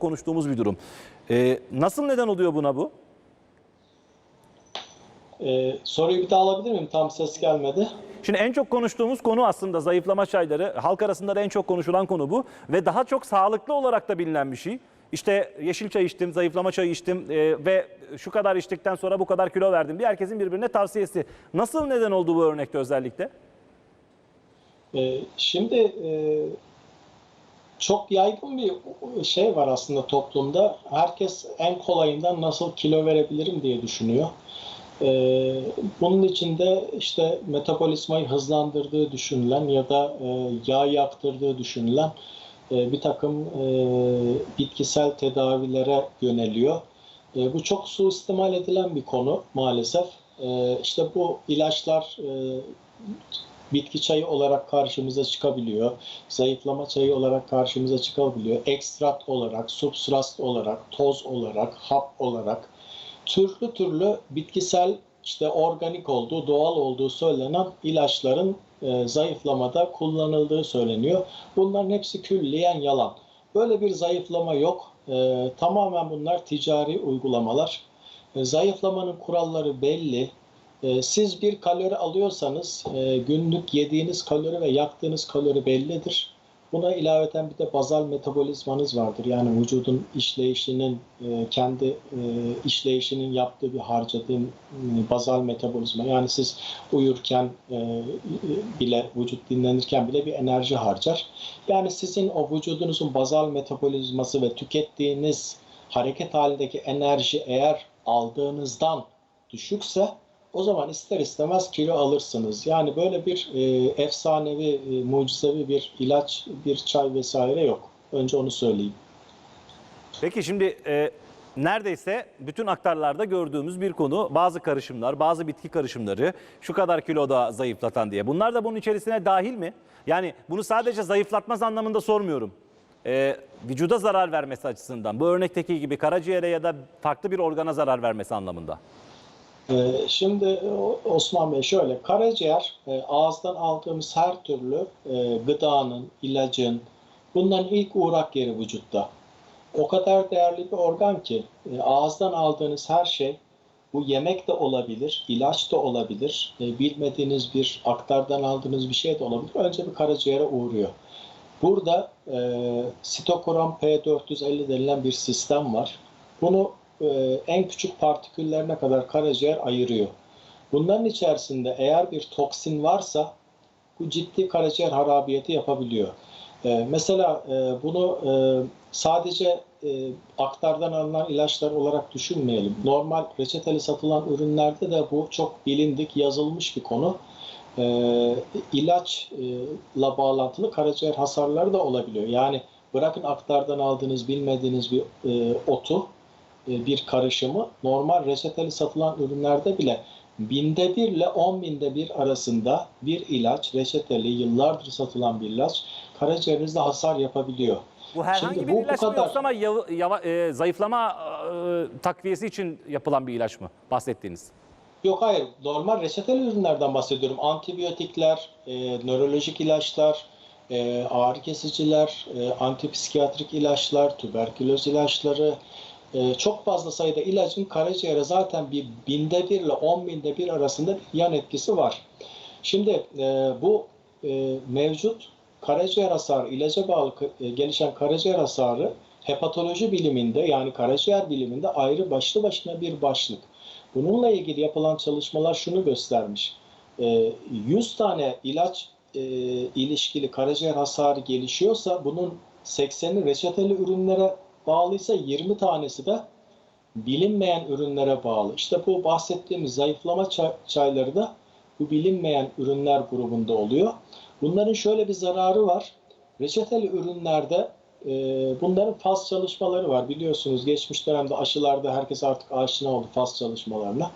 konuştuğumuz bir durum. Ee, nasıl neden oluyor buna bu? Ee, soruyu bir daha alabilir miyim? Tam ses gelmedi. Şimdi en çok konuştuğumuz konu aslında zayıflama çayları. Halk arasında da en çok konuşulan konu bu. Ve daha çok sağlıklı olarak da bilinen bir şey. İşte yeşil çay içtim, zayıflama çayı içtim e, ve şu kadar içtikten sonra bu kadar kilo verdim diye herkesin birbirine tavsiyesi. Nasıl neden oldu bu örnekte özellikle? Ee, şimdi e, çok yaygın bir şey var aslında toplumda. Herkes en kolayından nasıl kilo verebilirim diye düşünüyor. Ee, bunun içinde işte metabolizmayı hızlandırdığı düşünülen ya da e, yağ yaktırdığı düşünülen e, bir takım e, bitkisel tedavilere yöneliyor. E, bu çok suistimal edilen bir konu maalesef. E, işte bu ilaçlar e, bitki çayı olarak karşımıza çıkabiliyor. Zayıflama çayı olarak karşımıza çıkabiliyor. Ekstrat olarak, substrat olarak, toz olarak, hap olarak türlü türlü bitkisel işte organik olduğu, doğal olduğu söylenen ilaçların e, zayıflamada kullanıldığı söyleniyor. Bunların hepsi külliyen yalan. Böyle bir zayıflama yok. E, tamamen bunlar ticari uygulamalar. E, zayıflamanın kuralları belli. E, siz bir kalori alıyorsanız e, günlük yediğiniz kalori ve yaktığınız kalori bellidir. Buna ilaveten bir de bazal metabolizmanız vardır. Yani vücudun işleyişinin e, kendi e, işleyişinin yaptığı bir harcadığı e, bazal metabolizma. Yani siz uyurken bile vücut dinlenirken bile bir enerji harcar. Yani sizin o vücudunuzun bazal metabolizması ve tükettiğiniz hareket halindeki enerji eğer aldığınızdan düşükse o zaman ister istemez kilo alırsınız. Yani böyle bir e, efsanevi, e, mucizevi bir ilaç, bir çay vesaire yok. Önce onu söyleyeyim. Peki şimdi e, neredeyse bütün aktarlarda gördüğümüz bir konu bazı karışımlar, bazı bitki karışımları şu kadar kiloda zayıflatan diye. Bunlar da bunun içerisine dahil mi? Yani bunu sadece zayıflatmaz anlamında sormuyorum. E, vücuda zarar vermesi açısından bu örnekteki gibi karaciğere ya da farklı bir organa zarar vermesi anlamında. Ee, Şimdi o- Osman Bey şöyle, karaciğer e, ağızdan aldığımız her türlü e, gıdanın, ilacın, bunların ilk uğrak yeri vücutta. O kadar değerli bir organ ki e, ağızdan aldığınız her şey, bu yemek de olabilir, ilaç da olabilir, e, bilmediğiniz bir aktardan aldığınız bir şey de olabilir. Önce bir karaciğere uğruyor. Burada e, sitokrom P450 denilen bir sistem var. Bunu e, en küçük partiküllerine kadar karaciğer ayırıyor. Bunların içerisinde eğer bir toksin varsa bu ciddi karaciğer harabiyeti yapabiliyor. E, mesela e, bunu e, sadece e, aktardan alınan ilaçlar olarak düşünmeyelim. Normal reçeteli satılan ürünlerde de bu çok bilindik, yazılmış bir konu. E, ilaçla bağlantılı karaciğer hasarları da olabiliyor. Yani bırakın aktardan aldığınız bilmediğiniz bir e, otu, e, bir karışımı normal reçeteli satılan ürünlerde bile binde bir ile on binde bir arasında bir ilaç, reçeteli yıllardır satılan bir ilaç karaciğerinizde hasar yapabiliyor. Bu herhangi Şimdi bir bu bu ilaç mı kadar- yoksa ama yava- yava- e, zayıflama e, takviyesi için yapılan bir ilaç mı bahsettiğiniz? Yok hayır, normal reçeteli ürünlerden bahsediyorum. Antibiyotikler, e, nörolojik ilaçlar, e, ağrı kesiciler, e, antipsikiyatrik ilaçlar, tüberküloz ilaçları, e, çok fazla sayıda ilacın karaciğere zaten bir binde bir ile on binde bir arasında yan etkisi var. Şimdi e, bu e, mevcut karaciğer hasarı, ilaca bağlı e, gelişen karaciğer hasarı hepatoloji biliminde yani karaciğer biliminde ayrı başlı başına bir başlık. Bununla ilgili yapılan çalışmalar şunu göstermiş. E, 100 tane ilaç e, ilişkili karaciğer hasarı gelişiyorsa bunun 80'i reçeteli ürünlere bağlıysa 20 tanesi de bilinmeyen ürünlere bağlı. İşte bu bahsettiğimiz zayıflama çay- çayları da bu bilinmeyen ürünler grubunda oluyor. Bunların şöyle bir zararı var. Reçeteli ürünlerde e, bunların faz çalışmaları var. Biliyorsunuz geçmiş dönemde aşılarda herkes artık aşina oldu faz çalışmalarına.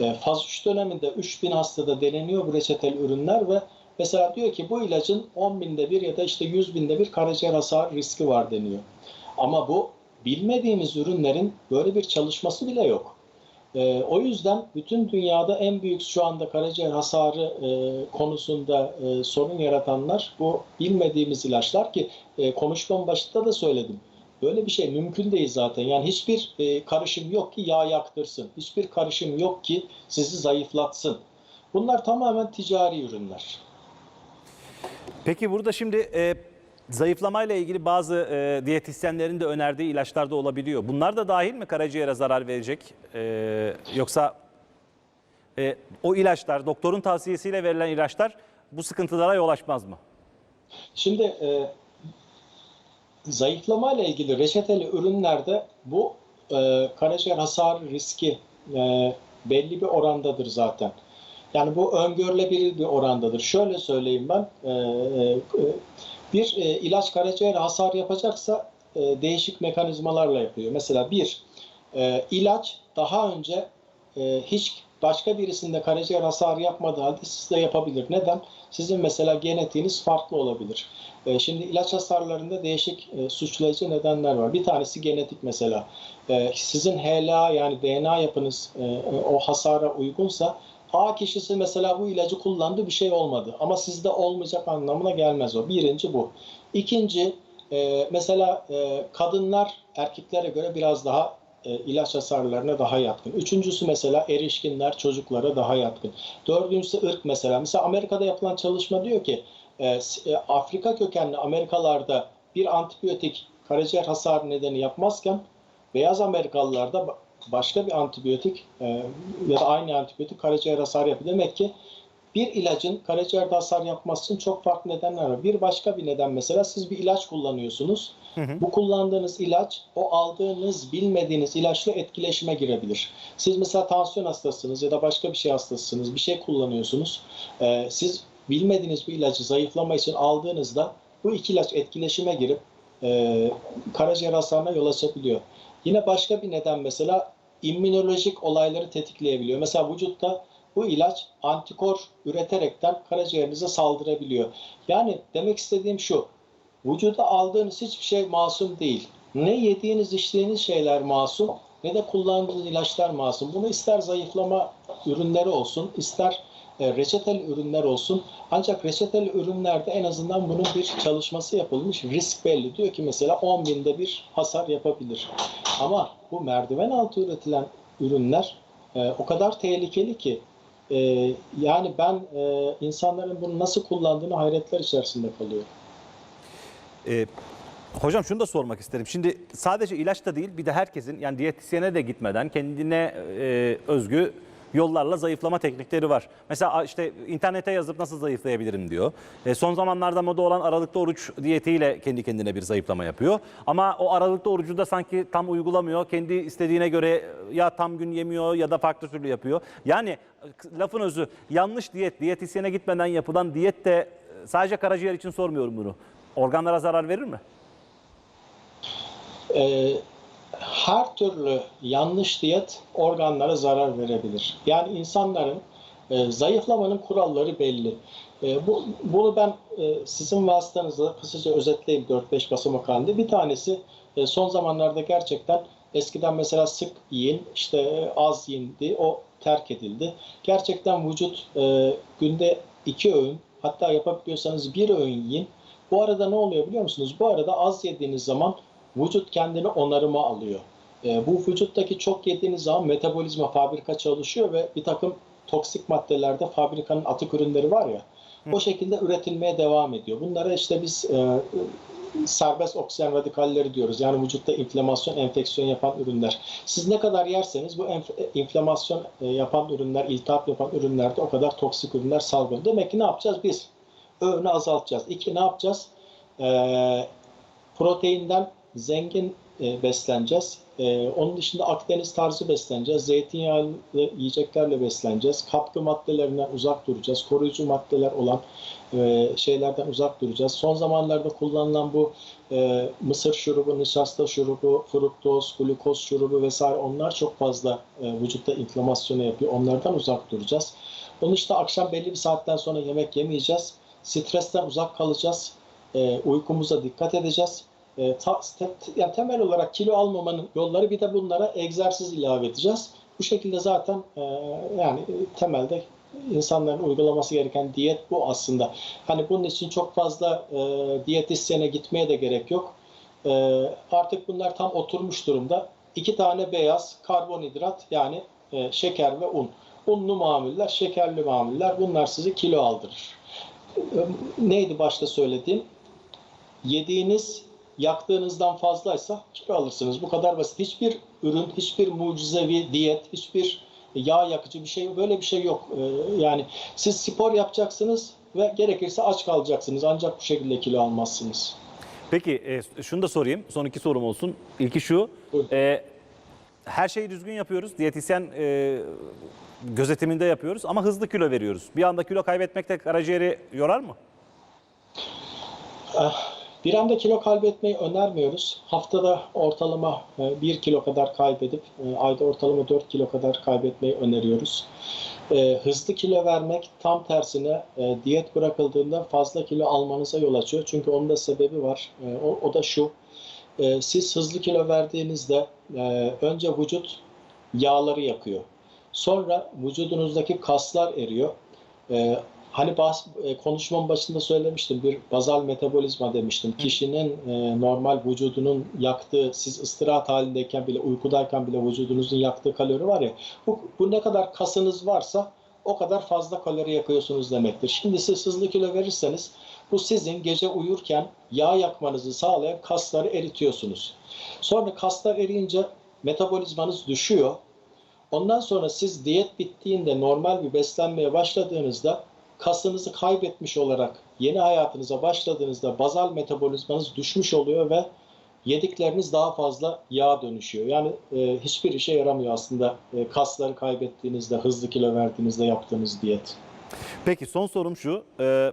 E, faz 3 döneminde 3000 hastada deneniyor bu reçeteli ürünler ve mesela diyor ki bu ilacın 10 binde bir ya da işte 100 binde bir karaciğer hasar riski var deniyor. Ama bu bilmediğimiz ürünlerin böyle bir çalışması bile yok. Ee, o yüzden bütün dünyada en büyük şu anda karaciğer hasarı e, konusunda e, sorun yaratanlar bu bilmediğimiz ilaçlar ki e, konuşmamın başında da söyledim. Böyle bir şey mümkün değil zaten. Yani hiçbir e, karışım yok ki yağ yaktırsın. Hiçbir karışım yok ki sizi zayıflatsın. Bunlar tamamen ticari ürünler. Peki burada şimdi e, zayıflamayla ilgili bazı e, diyetisyenlerin de önerdiği ilaçlar da olabiliyor. Bunlar da dahil mi karaciğere zarar verecek? E, yoksa e, o ilaçlar, doktorun tavsiyesiyle verilen ilaçlar bu sıkıntılara yol açmaz mı? Şimdi e, zayıflama ile ilgili reçeteli ürünlerde bu e, karaciğer hasarı riski e, belli bir orandadır zaten. Yani bu öngörülebilir bir orandadır. Şöyle söyleyeyim ben, e, e, bir e, ilaç karaciğer hasar yapacaksa e, değişik mekanizmalarla yapıyor. Mesela bir, e, ilaç daha önce e, hiç başka birisinde karaciğer hasarı yapmadığı halde sizde yapabilir. Neden? Sizin mesela genetiğiniz farklı olabilir. E, şimdi ilaç hasarlarında değişik e, suçlayıcı nedenler var. Bir tanesi genetik mesela. E, sizin HLA yani DNA yapınız e, o hasara uygunsa A kişisi mesela bu ilacı kullandı bir şey olmadı. Ama sizde olmayacak anlamına gelmez o. Birinci bu. İkinci e, mesela e, kadınlar erkeklere göre biraz daha e, ilaç hasarlarına daha yatkın. Üçüncüsü mesela erişkinler çocuklara daha yatkın. Dördüncüsü ırk mesela. Mesela Amerika'da yapılan çalışma diyor ki e, e, Afrika kökenli Amerikalarda bir antibiyotik karaciğer hasarı nedeni yapmazken beyaz Amerikalılarda başka bir antibiyotik e, ya da aynı antibiyotik karaciğer hasarı yapıyor. Demek ki bir ilacın karaciğerde hasar yapması için çok farklı nedenler var. Bir başka bir neden mesela siz bir ilaç kullanıyorsunuz. Bu kullandığınız ilaç o aldığınız bilmediğiniz ilaçla etkileşime girebilir. Siz mesela tansiyon hastasınız ya da başka bir şey hastasınız. Bir şey kullanıyorsunuz. Ee, siz bilmediğiniz bir ilacı zayıflama için aldığınızda bu iki ilaç etkileşime girip e, karaciğer hasarına yol açabiliyor. Yine başka bir neden mesela immünolojik olayları tetikleyebiliyor. Mesela vücutta bu ilaç antikor üreterekten karaciğerinize saldırabiliyor. Yani demek istediğim şu. Vücuda aldığınız hiçbir şey masum değil. Ne yediğiniz içtiğiniz şeyler masum ne de kullandığınız ilaçlar masum. Bunu ister zayıflama ürünleri olsun ister reçeteli ürünler olsun. Ancak reçeteli ürünlerde en azından bunun bir çalışması yapılmış. Risk belli. Diyor ki mesela 10 binde bir hasar yapabilir. Ama bu merdiven altı üretilen ürünler e, o kadar tehlikeli ki e, yani ben e, insanların bunu nasıl kullandığını hayretler içerisinde kalıyorum. Ee, hocam şunu da sormak isterim. Şimdi sadece ilaç da değil bir de herkesin yani diyetisyene de gitmeden kendine e, özgü yollarla zayıflama teknikleri var. Mesela işte internete yazıp nasıl zayıflayabilirim diyor. E, son zamanlarda moda olan aralıklı oruç diyetiyle kendi kendine bir zayıflama yapıyor. Ama o aralıklı orucu da sanki tam uygulamıyor. Kendi istediğine göre ya tam gün yemiyor ya da farklı türlü yapıyor. Yani e, lafın özü yanlış diyet, diyetisyene gitmeden yapılan diyet de e, sadece karaciğer için sormuyorum bunu. Organlara zarar verir mi? Ee, her türlü yanlış diyet organlara zarar verebilir. Yani insanların e, zayıflamanın kuralları belli. E, bu, bunu ben e, sizin vasıtanızla kısaca özetleyeyim 4-5 basamak halinde. Bir tanesi e, son zamanlarda gerçekten eskiden mesela sık yiyin, işte az yindi, o terk edildi. Gerçekten vücut e, günde iki öğün, hatta yapabiliyorsanız bir öğün yiyin. Bu arada ne oluyor biliyor musunuz? Bu arada az yediğiniz zaman vücut kendini onarıma alıyor. E, bu vücuttaki çok yediğiniz zaman metabolizma fabrika çalışıyor ve bir takım toksik maddelerde fabrikanın atık ürünleri var ya o şekilde üretilmeye devam ediyor. Bunlara işte biz e, serbest oksijen radikalleri diyoruz. Yani vücutta inflamasyon, enfeksiyon yapan ürünler. Siz ne kadar yerseniz bu enf- inflamasyon e, yapan ürünler, iltihap yapan ürünlerde o kadar toksik ürünler salgılanıyor. Demek ki ne yapacağız biz? Öğünü azaltacağız. İki ne yapacağız? Ee, proteinden zengin e, besleneceğiz. E, onun dışında Akdeniz tarzı besleneceğiz. Zeytinyağlı yiyeceklerle besleneceğiz. Katkı maddelerinden uzak duracağız. Koruyucu maddeler olan e, şeylerden uzak duracağız. Son zamanlarda kullanılan bu e, mısır şurubu, nişasta şurubu, fruktoz, glukoz şurubu vesaire onlar çok fazla e, vücutta inflamasyonu yapıyor. Onlardan uzak duracağız. Onun işte akşam belli bir saatten sonra yemek yemeyeceğiz. Stresten uzak kalacağız. E, uykumuza dikkat edeceğiz. E, ta, te, yani temel olarak kilo almamanın yolları bir de bunlara egzersiz ilave edeceğiz. Bu şekilde zaten e, yani temelde insanların uygulaması gereken diyet bu aslında. Hani bunun için çok fazla e, diyetisyene gitmeye de gerek yok. Ee, artık bunlar tam oturmuş durumda. İki tane beyaz karbonhidrat yani e, şeker ve un. Unlu mamuller, şekerli mamuller bunlar sizi kilo aldırır. Ee, Neydi başta söylediğim? Yediğiniz yaktığınızdan fazlaysa kilo alırsınız. Bu kadar basit. Hiçbir ürün, hiçbir mucizevi diyet, hiçbir yağ yakıcı bir şey böyle bir şey yok. Ee, Yani siz spor yapacaksınız ve gerekirse aç kalacaksınız. Ancak bu şekilde kilo almazsınız. Peki e, şunu da sorayım. Son iki sorum olsun. İlki şu. E, her şeyi düzgün yapıyoruz. Diyetisyen e, gözetiminde yapıyoruz ama hızlı kilo veriyoruz. Bir anda kilo kaybetmek de karaciğeri yorar mı? Bir anda kilo kaybetmeyi önermiyoruz. Haftada ortalama 1 kilo kadar kaybedip e, ayda ortalama 4 kilo kadar kaybetmeyi öneriyoruz. E, Hızlı kilo vermek tam tersine e, diyet bırakıldığında fazla kilo almanıza yol açıyor. Çünkü onun da sebebi var. E, O, o da şu. E, Siz hızlı kilo verdiğinizde e, önce vücut yağları yakıyor. Sonra vücudunuzdaki kaslar eriyor. Hani bahs- e, konuşmamın başında söylemiştim bir bazal metabolizma demiştim. Kişinin e, normal vücudunun yaktığı, siz istirahat halindeyken bile, uykudayken bile vücudunuzun yaktığı kalori var ya, bu, bu ne kadar kasınız varsa o kadar fazla kalori yakıyorsunuz demektir. Şimdi siz hızlı kilo verirseniz bu sizin gece uyurken yağ yakmanızı sağlayan kasları eritiyorsunuz. Sonra kaslar eriyince metabolizmanız düşüyor. Ondan sonra siz diyet bittiğinde normal bir beslenmeye başladığınızda kasınızı kaybetmiş olarak yeni hayatınıza başladığınızda bazal metabolizmanız düşmüş oluyor ve yedikleriniz daha fazla yağ dönüşüyor. Yani e, hiçbir işe yaramıyor aslında e, kasları kaybettiğinizde, hızlı kilo verdiğinizde yaptığınız diyet. Peki son sorum şu. E,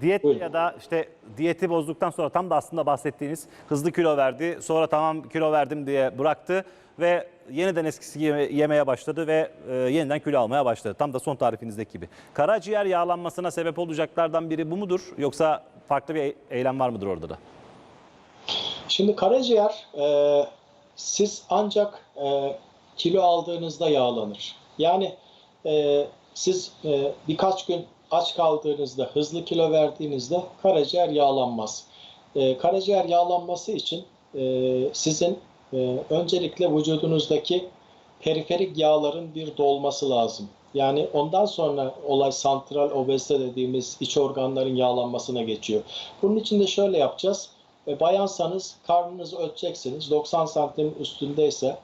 diyet Buyurun. ya da işte diyeti bozduktan sonra tam da aslında bahsettiğiniz hızlı kilo verdi. Sonra tamam kilo verdim diye bıraktı ve yeniden eskisi yeme- yemeye başladı ve e, yeniden kilo almaya başladı. Tam da son tarifinizdeki gibi. Karaciğer yağlanmasına sebep olacaklardan biri bu mudur? Yoksa farklı bir eylem var mıdır orada da? Şimdi karaciğer e, siz ancak e, kilo aldığınızda yağlanır. Yani e, siz e, birkaç gün aç kaldığınızda, hızlı kilo verdiğinizde karaciğer yağlanmaz. E, karaciğer yağlanması için e, sizin e, öncelikle vücudunuzdaki periferik yağların bir dolması lazım. Yani ondan sonra olay santral obezite dediğimiz iç organların yağlanmasına geçiyor. Bunun için de şöyle yapacağız. E, bayansanız karnınızı ölçeceksiniz. 90 santim üstündeyse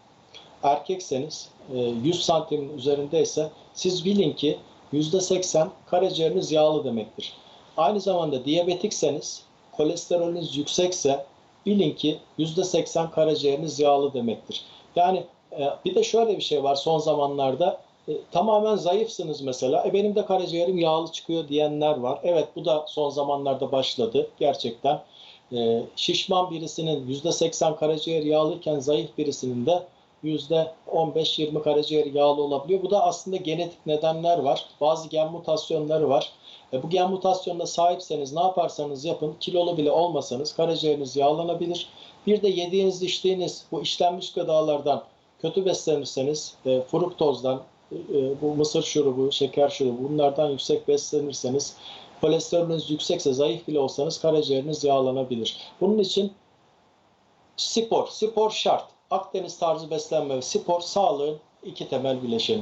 erkekseniz e, 100 santimin üzerindeyse siz bilin ki %80 karaciğeriniz yağlı demektir. Aynı zamanda diyabetikseniz kolesterolünüz yüksekse bilin ki %80 karaciğeriniz yağlı demektir. Yani e, bir de şöyle bir şey var son zamanlarda e, tamamen zayıfsınız mesela. E, benim de karaciğerim yağlı çıkıyor diyenler var. Evet bu da son zamanlarda başladı gerçekten. E, şişman birisinin %80 karaciğer yağlıyken zayıf birisinin de %15-20 karaciğer yağlı olabiliyor. Bu da aslında genetik nedenler var. Bazı gen mutasyonları var. E, bu gen mutasyonuna sahipseniz ne yaparsanız yapın kilolu bile olmasanız karaciğeriniz yağlanabilir. Bir de yediğiniz içtiğiniz bu işlenmiş gıdalardan kötü beslenirseniz e, fruktozdan, e, bu mısır şurubu, şeker şurubu bunlardan yüksek beslenirseniz kolesterolünüz yüksekse zayıf bile olsanız karaciğeriniz yağlanabilir. Bunun için spor, spor şart. Akdeniz tarzı beslenme ve spor sağlığın iki temel bileşeni.